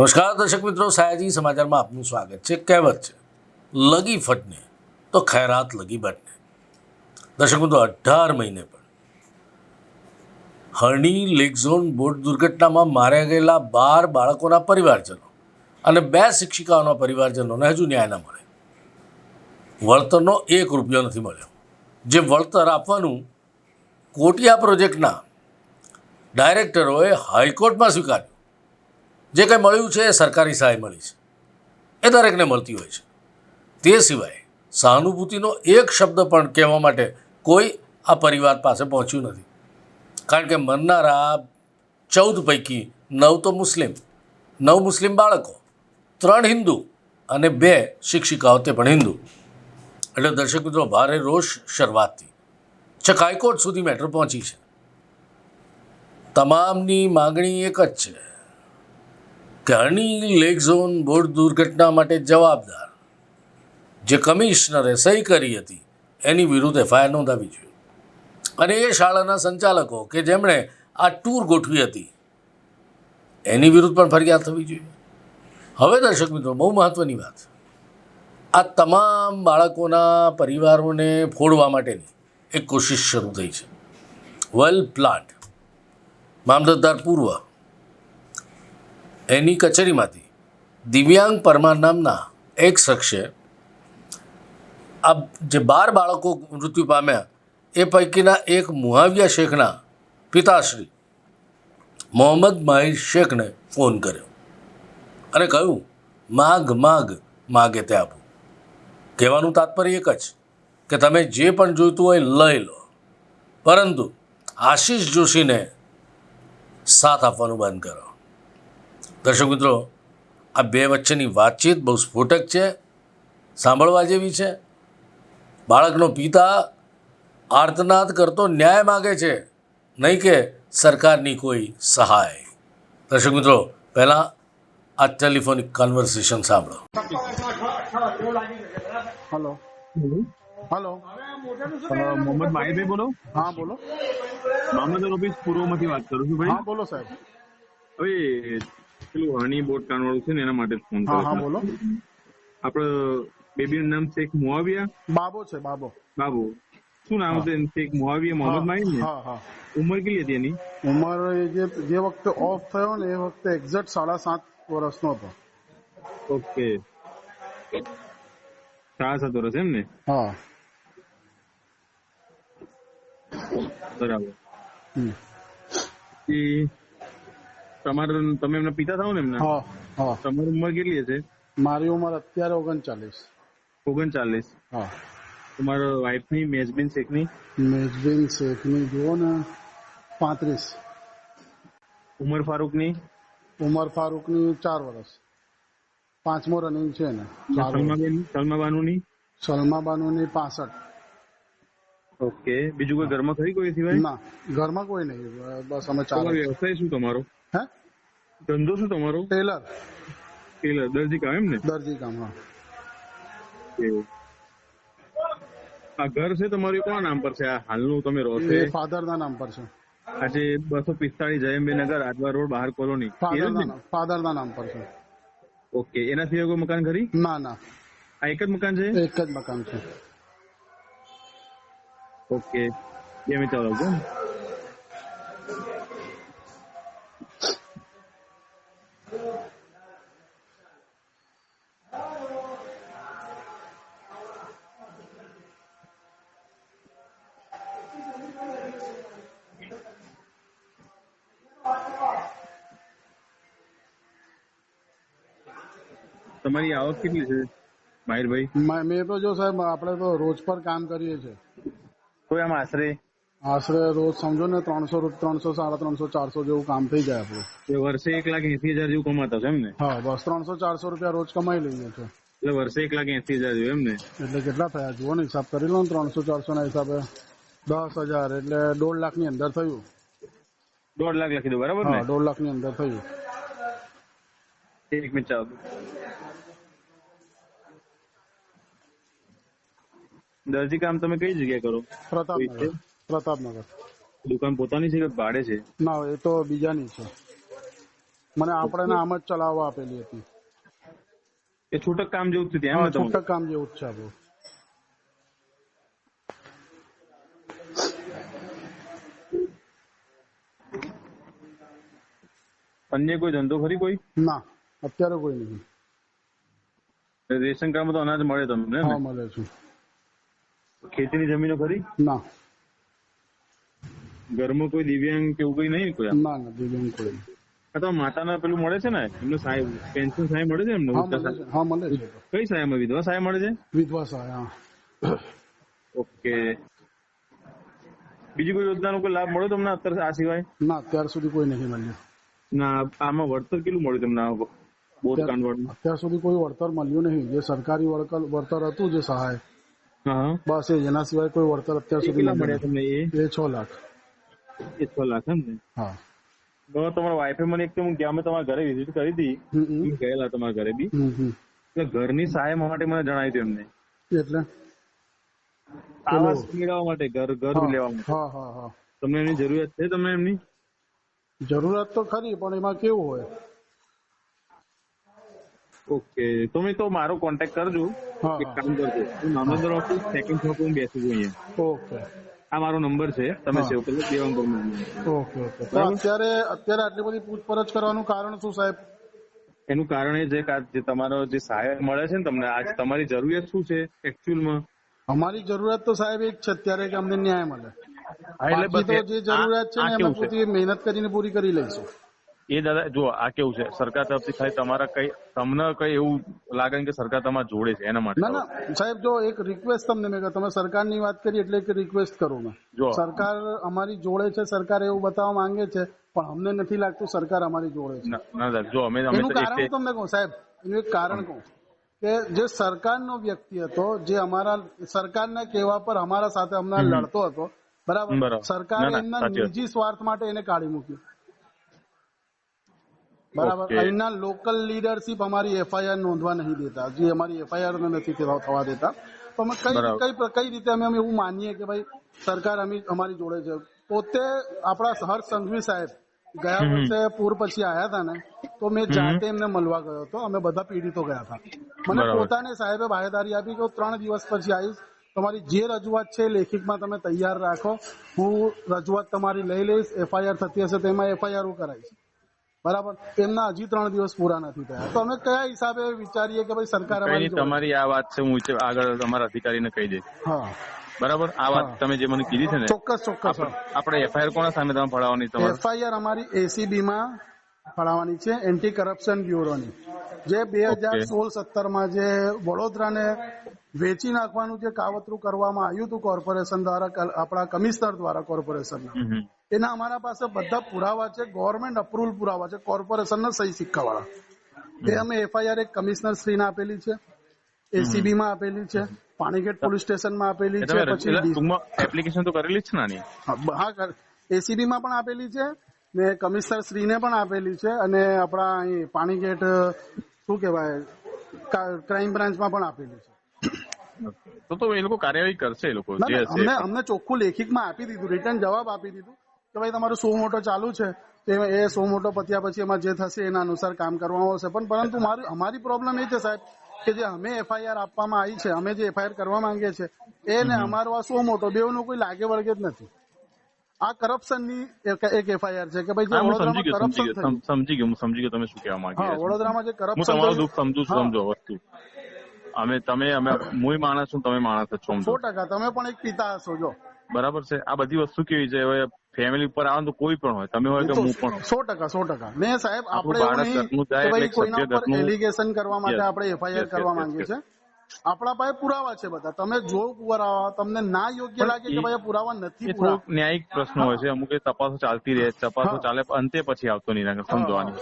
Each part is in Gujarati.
નમસ્કાર, દર્શક મિત્રો. સાયાજી સમાચારમાં આપનું સ્વાગત છે. કહેવત છે, લગી ફટને તો ખૈરાત લગી બટને. દર્શક મિત્રો, અઢાર મહિને પણ. હરણી લેક ઝોન બોટ દુર્ઘટનામાં માર્યા ગયેલા બાર બાળકોના પરિવારજનો અને બે શિક્ષિકાઓના પરિવારજનોને હજુ ન્યાય ન મળે. વળતરનો એક રૂપિયો નથી મળ્યો. જે વળતર આપવાનું કોટિયા પ્રોજેક્ટના ડાયરેક્ટરોએ હાઈકોર્ટમાં સ્વીકાર્યું. જે કંઈ મળ્યું છે એ સરકારી સહાય મળી છે. એ દરેકને મળતી હોય છે. તે સિવાય સહાનુભૂતિનો એક શબ્દ પણ કહેવા માટે કોઈ આ પરિવાર પાસે પહોંચ્યું નથી. કારણ કે મરનારા ચૌદ પૈકી નવ તો મુસ્લિમ, નવ મુસ્લિમ બાળકો, ત્રણ હિન્દુ અને બે શિક્ષિકાઓ તે પણ હિન્દુ. એટલે દર્શક મિત્રો, ભારે રોષ શરૂઆતથી. છક હાઈકોર્ટ સુધી મેટર પહોંચી છે. તમામની માગણી એક જ છે. કે લેક ઝોન બોટ દુર્ઘટના માટે જવાબદાર. જે કમિશનરે સહી કરી હતી, એની વિરુદ્ધ એફઆઈઆર નોંધાવી જોઈએ. અને એ શાળાના સંચાલકો કે જેમણે આ ટૂર ગોઠવી હતી, એની વિરુદ્ધ પણ ફરિયાદ થવી જોઈએ. હવે દર્શક મિત્રો, બહુ મહત્ત્વની વાત. આ તમામ બાળકોના પરિવારોને ફોડવા માટેની એક કોશિશ શરૂ થઈ છે. વેલ પ્લાન્ટ મામલતદાર પૂર્વ એની કચેરીમાંથી દિવ્યાંગ પરમાર નામના એક શખ્સે આ જે બાર બાળકો મૃત્યુ પામ્યા, એ પૈકીના એક મુહાવિયા શેખના પિતાશ્રી મોહમ્મદ માહિર શેખને ફોન કર્યો અને કહ્યું, માગ માગ, માગે તે આપું. કહેવાનું તાત્પર્ય એક જ, કે તમે જે પણ જોઈતું હોય લઈ લો. પરંતુ આશીષ જોશીને સાથ આપવાનું બંધ કરો. દર્શક મિત્રો આ બે વચ્ચેની વાતચીત બહુ સ્ફોટક છે સાંભળવા જેવી છે. બાળકનો પિતા આર્તનાદ કરતો ન્યાય માગે છે નહીં કે સરકારની કોઈ સહાય. દર્શક મિત્રો પહેલાં આ ટેલિફોનિક કન્વર્સેશન સાંભળો. હલો. હલો. મોહમ્મદ માહિતી બોલો. હા બોલો. મામલતદાર ઓફિસ પૂર્વમાંથી વાત કરું છું હા ભાઈ બોલો સાહેબ. હવે પેલું હની બોટ કાનવાળું છે ને એના માટે ફોન કર્યો હા બોલો બોલો. બેબી નું નામ શેખ મુઆવિયા બાબો છે બાબો. બાબુ. શું નામ હતું શેખ મુઆવિયા મોહમ્મદ માહિર ને? ઉંમર કેટલી હતી એની? ઉંમર એ જે જે વખતે ઓફ થયો ને એ વખતે એક્ઝેક્ટ સાડા સાત વર્ષનો હતો. ઓકે. સાડા સાત વર્ષ એમ ને? હા. બરાબર. તમારે તમે એમના પિતા થાવ ને એમના? હા હા. તમારી ઉંમર કેટલી હશે? મારી ઉંમર અત્યારે ઓગણચાલીસ. ઓગણચાલીસ. હા. તમારા વાઇફની મેજબીન શેખની? મેજબીન શેખની જુઓ ને પાંત્રીસ. ઉમર ફારૂકની? ઉમર ફારૂકની ચાર વર્ષ પાંચમો રનિંગ છે ને સલમા બાનુની? સલમા બાનુની પાસઠ. ઓકે. બીજું કોઈ ઘરમાં ખરી કોઈ સિવાય? ના ઘરમાં કોઈ નહીં. બસ અમે ચાર તમારો વ્યવસાય શું તમારો? હે? ધંધો શું તમારો? ટેલર. ટેલર દરજી કામ એમ ને દરજી કામ હા. એવું. આ ઘર છે તમારું કોના નામ પર છે? આ હાલનું તમે રહો છો? ફાધર ના નામ પર છે. આજે બસો પિસ્તાળીસ જયંબે નગર આજવા રોડ બહાર કોલોની. ફાધર ના? નામ ફાધર ના નામ પર છે. ઓકે એના સિવાય કોઈ મકાન ખરી? ના ના. આ એક જ મકાન છે? એક જ મકાન છે. ઓકે. બે મિનિટ ચાલો તમારી આવક કેટલી છે માહિરભાઈ? મેં તો જો સાહેબ આપણે તો રોજ પર કામ કરીએ છીએ. કોઈ આમ આશરે? આશરે રોજ સમજો ને ત્રણસો ત્રણસો સાડા ત્રણસો ચારસો જેવું કામ થઈ જાય આપણું. વર્ષે એક લાખ એસી હજાર જેવું કમાતા છો એમ ને? હા બસ ત્રણસો ચારસો રૂપિયા રોજ કમાઈ લઈએ છીએ. એટલે વર્ષે એક લાખ એસી હજાર જેવું એમ ને? એટલે કેટલા થયા? જુઓ ને હિસાબ કરી લો ને ત્રણસો ચારસો ના હિસાબે. દસ હજાર એટલે દોઢ લાખની અંદર થયું. દોઢ લાખ લખી દો બરાબર ને? દોઢ લાખની અંદર થયું. એક મિનિટ ચાલો. દરજી કામ તમે કઈ જગ્યાએ કરો? પ્રતાપનગર. પ્રતાપનગર. દુકાન પોતાની છે કે ભાડે છે? ના એ તો બીજાની છે. મને આપણે આમ જ ચલાવવા આપેલી હતી. એ છૂટક કામ જેવું જ એમ છૂટક કામ જેવું જ છે આપણું. અન્ય કોઈ ધંધો ખરી કોઈ? ના અત્યારે કોઈ નહીં રેશન કાર્ડમાં તો અનાજ મળે તમને મળે છે. ખેતીની જમીનો ખરી? ના. ઘરમાં કોઈ દિવ્યાંગ કે એવું કઈ નહીં કોઈ? ના ના દિવ્યાંગ કોઈ અથવા માતાના પેલું મળે છે ને? એમનું સહાય પેન્શન સહાય મળે છે એમને? હા મળે છે. કઈ સહાયમાં વિધવા સહાય મળે છે? વિધવા સહાય હા. ઓકે. બીજી કોઈ યોજનાનો કોઈ લાભ મળ્યો તમને અત્યારે આ સિવાય? ના અત્યાર સુધી કોઈ નહીં મળ્યું. ના આમાં વળતર કેટલું મળ્યું તમને બોર બોટ અત્યાર સુધી કોઈ વળતર મળ્યું નહીં. જે સરકારી વળતર હતું જે સહાય. બસ એ એના સિવાય કોઈ વળતર અત્યાર સુધી કેટલા મળ્યા તમને એ? એ છ લાખ. એ છ લાખ એમ ને? હા. બરાબર તમારા વાઈફે મને એક તો હું ગયા મેં તમારા ઘરે વિઝિટ કરી હતી. ગયેલા તમારા ઘરે બી. એટલે ઘરની સહાય માટે મને જણાવ્યું હતું એમને. એટલે? આવાસ મેળવવા માટે ઘર ઘર લેવા માટે. હા હા હા. તમને એની જરૂરિયાત છે તમને એમની? જરૂરત તો ખરી પણ એમાં કેવું હોય? ઓકે તમે તો મારો કોન્ટેક્ટ કરજો એક કામ કરજો. હું નામદાર ઓફિસ સેકન્ડ ફ્લોર પર હું બેસું છું અહીંયા. ઓકે. આ મારો નંબર છે. તમે. સેવ કરી લો દેવાંગ ઓકે ઓકે. અત્યારે અત્યારે આટલી બધી પૂછપરછ કરવાનું કારણ શું સાહેબ? એનું કારણ એ છે કે જે તમારો જે સહાય મળે છે ને તમને આજ તમારી જરૂરિયાત શું છે એકચ્યુઅલમાં અમારી જરૂરિયાત તો સાહેબ એક છે અત્યારે કે અમને ન્યાય મળે. એટલે જે જરૂરિયાત છે ને અમે પૂરી મહેનત કરીને પૂરી કરી લઈશું. એ દાદા જો આ કેવું છે? સરકાર તરફથી ખાલી તમારા કઈ તમને કઈ એવું લાગે કે સરકાર તમારા જોડે છે એના માટે ના ના સાહેબ જો એક રિક્વેસ્ટ તમને મેં તમે સરકારની વાત કરી એટલે એક રિક્વેસ્ટ કરું મેં. જો. સરકાર અમારી જોડે છે સરકાર એવું બતાવવા માંગે છે પણ અમને નથી લાગતું સરકાર અમારી જોડે છે. ના સાહેબ જો અમે એનું કારણ તમને કહું સાહેબ એનું એક કારણ કહું કે જે સરકારનો વ્યક્તિ હતો જે અમારા સરકારના કહેવા પર અમારા સાથે હમણાં લડતો હતો બરાબર. સરકારે એમના નિજી સ્વાર્થ માટે એને કાઢી મૂક્યું. બરાબર. અહીંના લોકલ લીડરશીપ અમારી એફઆઈઆર નોંધવા નહીં દેતા. જે અમારી એફઆઈઆર નથી થવા દેતા. તો અમે કઈ કઈ કઈ રીતે અમે અમે એવું માનીએ કે ભાઈ સરકાર અમે અમારી જોડે છે. પોતે આપણા હર્ષ સંઘવી સાહેબ ગયા વર્ષે પૂર પછી આયા હતા ને તો મેં જાતે એમને મળવા ગયો હતો. અમે બધા પીડિતો ગયા હતા. મને પોતાને સાહેબે બાહેદારી આપી કે ત્રણ દિવસ પછી આવીશ. તમારી જે રજૂઆત છે લેખિતમાં તમે તૈયાર રાખો. હું રજૂઆત તમારી લઈ લઈશ. એફઆઈઆર થતી હશે તેમાં એફઆઈઆર હું કરાવીશ. બરાબર? એમના હજી ત્રણ દિવસ પૂરા નથી થયા. તો અમે કયા હિસાબે વિચારીએ કે ભાઈ સરકાર તમારી આ વાત છે હું આગળ તમારા અધિકારીને કહી દઈશ. હા. બરાબર? આ વાત તમે જે મને કીધી છે ને ચોક્કસ ચોક્કસ આપણે એફઆઈઆર કોના સામે તમે ફળાવવાની તમારે? એફઆઈઆર અમારી એસીબી માં ફળાવવાની છે એન્ટી કરપ્શન બ્યુરોની. જે બે હજાર સોળ સત્તરમાં જે વડોદરાને વેચી નાખવાનું જે કાવતરું કરવામાં આવ્યું હતું કોર્પોરેશન દ્વારા આપણા કમિશનર દ્વારા કોર્પોરેશનના. એના અમારા પાસે બધા પુરાવા છે ગવર્મેન્ટ અપ્રુવલ પુરાવા છે કોર્પોરેશનના સહી સિક્કા વાળા એ અમે એફઆઈઆર એક કમિશનર શ્રીને આપેલી છે એસીબી માં આપેલી છે પાણીગેટ પોલીસ સ્ટેશનમાં આપેલી છે પછી એપ્લિકેશન તો કરેલી છે નાની. હા એસીબી માં પણ આપેલી છે ને કમિશનર શ્રીને પણ આપેલી છે અને આપણા અહીં પાણીગેટ શું કહેવાય ક્રાઇમ બ્રાન્ચમાં પણ આપેલી છે. તો તો એ લોકો કાર્યવાહી કરશે એ લોકો જે હશે અમને અમને ચોખ્ખું લેખિતમાં આપી દીધું રિટર્ન જવાબ આપી દીધું કે ભાઈ તમારો સો મોટો ચાલુ છે તો એ સો મોટો પત્યા પછી એમાં જે થશે એના અનુસાર કામ કરવામાં આવશે. પણ પરંતુ મારી અમારી પ્રોબ્લેમ એ છે સાહેબ કે જે અમે એફઆઈઆર આપવામાં આવી છે અમે જે એફઆઈઆર કરવા માંગીએ છીએ એને અમારો આ સો મોટો બેવનું કોઈ લાગે વળગે જ નથી. આ કરપ્શનની એક એફઆઈઆર છે કે ભાઈ જે સમજી વડોદરામાં ગયો સમજી કરપ્શન ગયો સમજી ગયો હું સમજી ગયો તમે શું કહેવા માંગી હા વડોદરામાં જે હું કરપ્શન તમારું દુઃખ સમજુ. સમજો વસ્તુ. અમે તમે અમે હું માણસ છું તમે માણસ છો સો ટકા તમે પણ એક પિતા હશો જો. બરાબર છે. આ બધી વસ્તુ કેવી છે? હવે ફેમિલી પર આવે તો કોઈ પણ હોય. તમે હોય કે હું પણ સો ટકા સો ટકા. ને સાહેબ આપણે કોઈના એલિગેશન કરવા માટે આપણે એફઆઈઆર કરવા માંગીએ છે આપણા પાસે પુરાવા છે બધા. તમે જો પુરાવા તમને ના યોગ્ય લાગે કે ભાઈ પુરાવા નથી થોડુંક ન્યાયિક પ્રશ્નો હોય છે. અમુક એ તપાસો ચાલતી રહે તપાસો ચાલે અંતે પછી આવતો નિરાકરણ સમજવાની.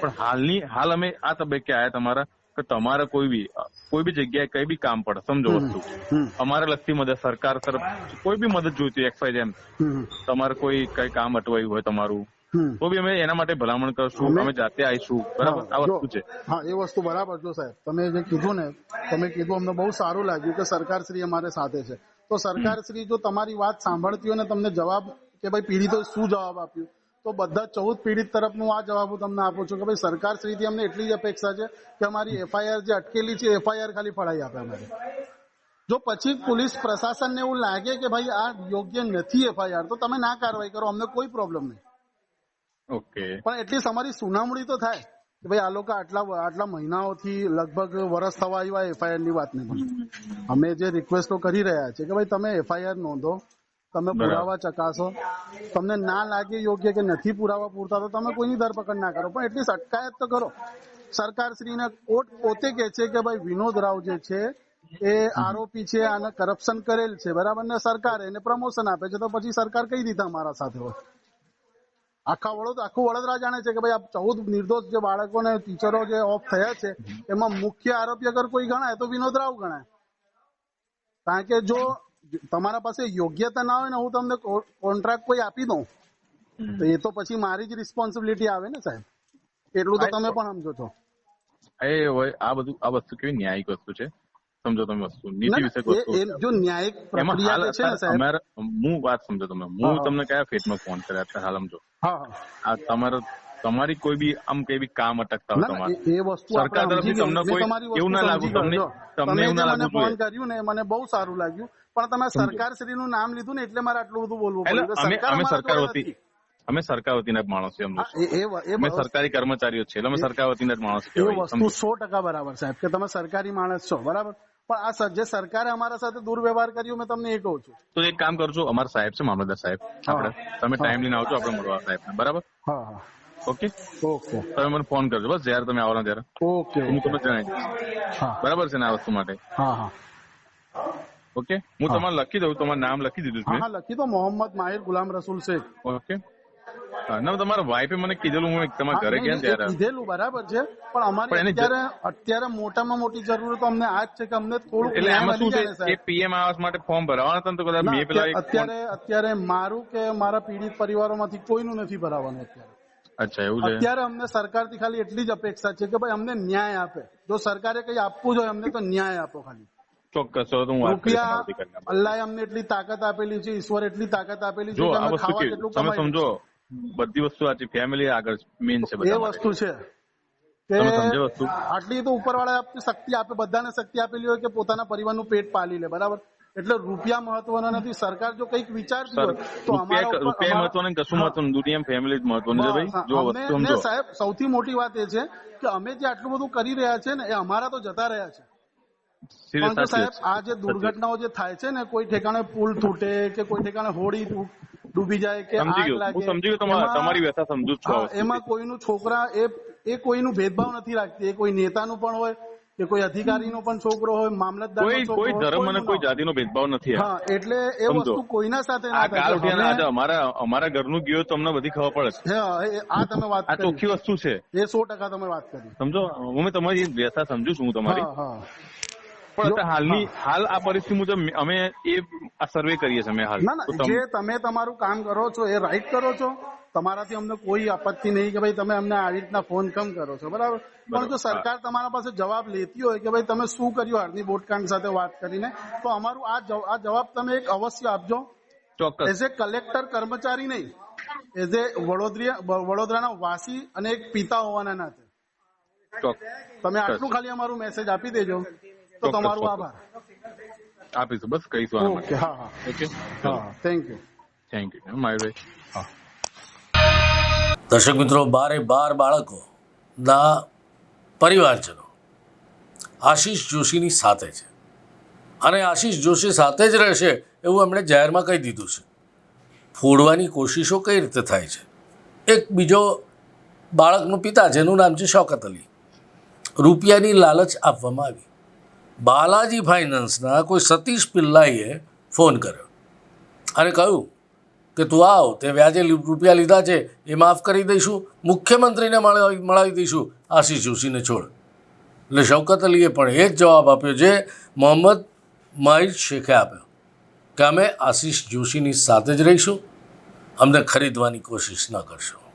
પણ હાલની હાલ અમે આ તબક્કે આયા તમારા કે તમારે કોઈ બી કોઈ બી જગ્યાએ કઈ બી કામ પડે સમજો વસ્તુ. અમારે લગતી મદદ સરકાર તરફ કોઈ બી મદદ જોઈતી હોય એમ. તમારે કોઈ કઈ કામ અટવાયું હોય તમારું. તો બી અમે એના માટે ભલામણ કરશું અમે- જાતે આવીશું. બરાબર? આ વસ્તુ છે. હા એ વસ્તુ બરાબર જો સાહેબ તમે જે કીધું ને તમે કીધું અમને બહુ સારું લાગ્યું કે સરકાર શ્રી અમારે સાથે છે. તો સરકાર શ્રી જો તમારી વાત સાંભળતી હોય ને તમને જવાબ કે ભાઈ પીડિતો શું જવાબ આપ્યું? તો બધા ચૌદ પીડિત તરફનું આ જવાબ હું તમને આપું છું કે ભાઈ સરકાર શ્રીથી અમને એટલી જ અપેક્ષા છે કે અમારી એફઆઈઆર જે અટકેલી છે એફઆઈઆર ખાલી ફળાઈ આપે અમારે. જો પછી પોલીસ પ્રશાસનને એવું લાગે કે ભાઈ આ યોગ્ય નથી એફઆઈઆર તો તમે ના કાર્યવાહી કરો અમને કોઈ પ્રોબ્લેમ નહીં. ઓકે. પણ એટલીસ્ટ અમારી સુનાવણી તો થાય કે ભાઈ આ લોકો આટલા આટલા મહિનાઓથી લગભગ વરસ થવા આવ્યા એફઆઈઆરની વાત નહીં અમે જે રિક્વેસ્ટો કરી રહ્યા છે કે ભાઈ તમે એફઆઈઆર નોંધો તમે પુરાવા ચકાસો. તમને ના લાગે યોગ્ય કે નથી પુરાવા પૂરતા તો તમે કોઈની ધરપકડ ના કરો. પણ એટલીસ્ટ અટકાયત તો કરો. સરકારશ્રીને કોર્ટ પોતે કહે છે કે ભાઈ વિનોદ રાવ જે છે એ આરોપી છે આને કરપ્શન કરેલ છે. બરાબર? ને સરકારે એને પ્રમોશન આપે છે તો પછી સરકાર કઈ રીતે અમારા સાથે હોય? આખા વડોદરા આખું વડોદરા જાણે છે કે ભાઈ આ ચૌદ નિર્દોષ જે બાળકોને ટીચરો જે ઓફ થયા છે એમાં મુખ્ય આરોપી અગર કોઈ ગણાય તો વિનોદ રાવ ગણાય. કારણ કે જો તમારા પાસે યોગ્યતા ના હોય ને હું તમને કોન્ટ્રાક્ટ કોઈ આપી દઉં તો એ તો પછી મારી જ રિસ્પોન્સિબિલિટી આવે ને સાહેબ. એટલું તો તમે પણ સમજો છો. એ હોય આ બધું આ વસ્તુ કેવી ન્યાયિક વસ્તુ છે? સમજો તમે વસ્તુ નીતિ વિશે જો ન્યાયિક પ્રક્રિયા છે ને સાહેબ અમારે હું વાત સમજો તમે હું તમને કયા ફેટમાં ફોન કર્યા અત્યારે હાલ સમજો. હા હા. આ તમારો તમારી કોઈ બી આમ કઈ બી કામ અટકતા હોય ના, ના, તમારે. એ- વસ્તુ સરકાર તરફથી તમને કોઈ એવું ના લાગુ તમને તમને એવું ના મને ફોન કર્યું ને મને બહુ સારું લાગ્યું. પણ તમે સરકાર શ્રીનું નામ લીધું ને એટલે મારે આટલું બધું બોલવું પડ્યું. અમે સરકાર વતી અમે સરકાર વતીના જ માણસો સમજો હા, એ- એ વ- એ અમે સરકારી કર્મચારીઓ છે અમે સરકાર વતીના જ માણસો એ વસ્તુ સો ટકા બરાબર સાહેબ કે તમે સરકારી માણસ છો બરાબર? પણ આ જે સરકારે અમારા સાથે દુર્વ્યવહાર કર્યો મેં તમને એ કહું છું. તો એક કામ કરજો અમારા સાહેબ છે મામલતદાર સાહેબ આપણે તમે ટાઈમ લઈને આવજો આપણે મળવા સાહેબ બરાબર? હા હા. ઓકે? ઓકે. તમે મને ફોન કરજો બસ જ્યારે તમે આવો ત્યારે. ઓકે હું તમને જણાવી દઈશ બરાબર છે ને આ વસ્તુ માટે? હા હા. ઓકે? હું તમારે લખી દઉં તમારું નામ લખી દીધું છે. હા લખી દો. મોહમ્મદ માહિર ગુલામ રસૂલ શેખ. ઓકે. ના તમારા વાઈફે મને કીધેલું હું તમારા ઘરે ગયા ત્યારે. કીધેલું બરાબર છે. પણ અમારે અત્યારે અત્યારે મોટામાં મોટી જરૂર તો અમને આ જ છે કે અમને થોડુંક એટલે એમાં શું છે. એ પીએમ આવાસ માટે ફોર્મ ભરાવાના હતા તો કદાચ મેં પેલા અત્યારે અત્યારે મારું કે મારા પીડિત પરિવારોમાંથી કોઈનું નથી ભરાવાનું અત્યારે. અચ્છા એવું છે. અત્યારે અમને સરકારથી ખાલી એટલી જ અપેક્ષા છે કે ભાઈ અમને ન્યાય આપે. જો સરકારે કઈ આપવું જોઈએ અમને તો ન્યાય આપો ખાલી. ચોક્કસ હું રૂપિયા અલ્લાહે અમને એટલી તાકાત આપેલી છે ઈશ્વર એટલી તાકાત આપેલી છે કે અમે ખાવા કેવી તમે સમજો બધી વસ્તુ આ ફેમિલી આગળ મેઇન છે એ વસ્તુ છે. કે આટલી તો ઉપરવાળા આપતી શક્તિ આપે બધાને શક્તિ આપેલી હોય કે પોતાના પરિવારનું પેટ પાલી લે બરાબર? એટલે રૂપિયા મહત્વના નથી. સરકાર જો કંઈક વિચારતી સર હોય તો રૂપિયા મહત્વનું કશું મહત્વનું? દુનિયા ફેમિલી જ મહત્વનું છે ભાઈ. જો વસ્તુ સાહેબ સૌથી મોટી વાત એ છે કે અમે જે આટલું બધું કરી રહ્યા છે ને એ અમારા તો જતા રહ્યા છે. સાહેબ આ જે દુર્ઘટનાઓ જે થાય છે ને કોઈ ઠેકાણે પુલ તૂટે કે કોઈ ઠેકાણે હોડી ડૂબી જાય કે આગ લાગે સમજી ગયો એમાં- તમારી વ્યથા સમજુ છું. એમાં કોઈનું છોકરા એ એ કોઈનું ભેદભાવ નથી રાખતી. એ કોઈ નેતાનું પણ હોય કે કોઈ અધિકારીનો પણ છોકરો હોય મામલતદાર કોઈ કોઈ ધર્મ અને કોઈ જાતિનો ભેદભાવ નથી હા એટલે એ વસ્તુ કોઈના સાથે ના થાય. અમારા અમારા ઘરનું ગયો તો અમને બધી ખબર પડે છે. આ તમે વાત આ ચોખ્ખી વસ્તુ છે. એ સો ટકા તમે વાત કરી. સમજો? હું તમારી વ્યથા સમજુ છું હું તમારી. પણ હાલની હાલ આ પરિસ્થિતિ મુજબ અમે એ આ સર્વે કરીએ છીએ અમે હાલ. જે તમે તમારું કામ કરો છો એ રાઈટ કરો છો. તમારાથી અમને કોઈ આપત્તિ નહીં કે ભાઈ તમે અમને આવી રીતના ફોન કમ કરો છો? બરાબર? પણ જો સરકાર તમારા પાસે જવાબ લેતી હોય કે ભાઈ તમે શું કર્યું હારની બોટકાંડ સાથે વાત કરીને તો અમારું આ આ જવાબ તમે એક અવશ્ય આપજો. ચોક્કસ. એઝ એ કલેક્ટર કર્મચારી નહીં એઝ એ વડોદરા વડોદરાના વાસી અને એક પિતા હોવાના નાતે. તમે આટલું ખાલી અમારું મેસેજ આપી દેજો તો તમારો આભાર. આપીશું બસ કહીશું ઓકે હા હા. ઓકે હા thank you thank you Mayurbhai દર્શક મિત્રો, બારે બાર બાળકોના પરિવારજનો આશીષ જોશીની સાથે છે. અને આશીષ જોશી સાથે જ રહેશે એવું એમણે જાહેરમાં કહી દીધું છે. ફોડવાની કોશિશો કઈ રીતે થાય છે? એક બીજો બાળકનો પિતા, જેનું નામ છે શૌકત અલી, રૂપિયાની લાલચ આપવામાં આવી. બાલાજી ફાઇનાન્સના કોઈ સતીશ પિલ્લાઈએ ફોન કર્યો અને કહ્યું કે તું આવ, તે વ્યાજે રૂપિયા લીધા છે, એ માફ કરી દઈશું. મુખ્યમંત્રીને મળાવી દઈશું. આશીષ જોશીને છોડ. એટલે શૌકત અલીએ પણ એ જ જવાબ આપ્યો જે મોહમ્મદ માહિદ શેખે આપ્યો. કે અમે આશીષ જોશીની સાથે જ રહીશું. અમને ખરીદવાની કોશિશ ન કરશો.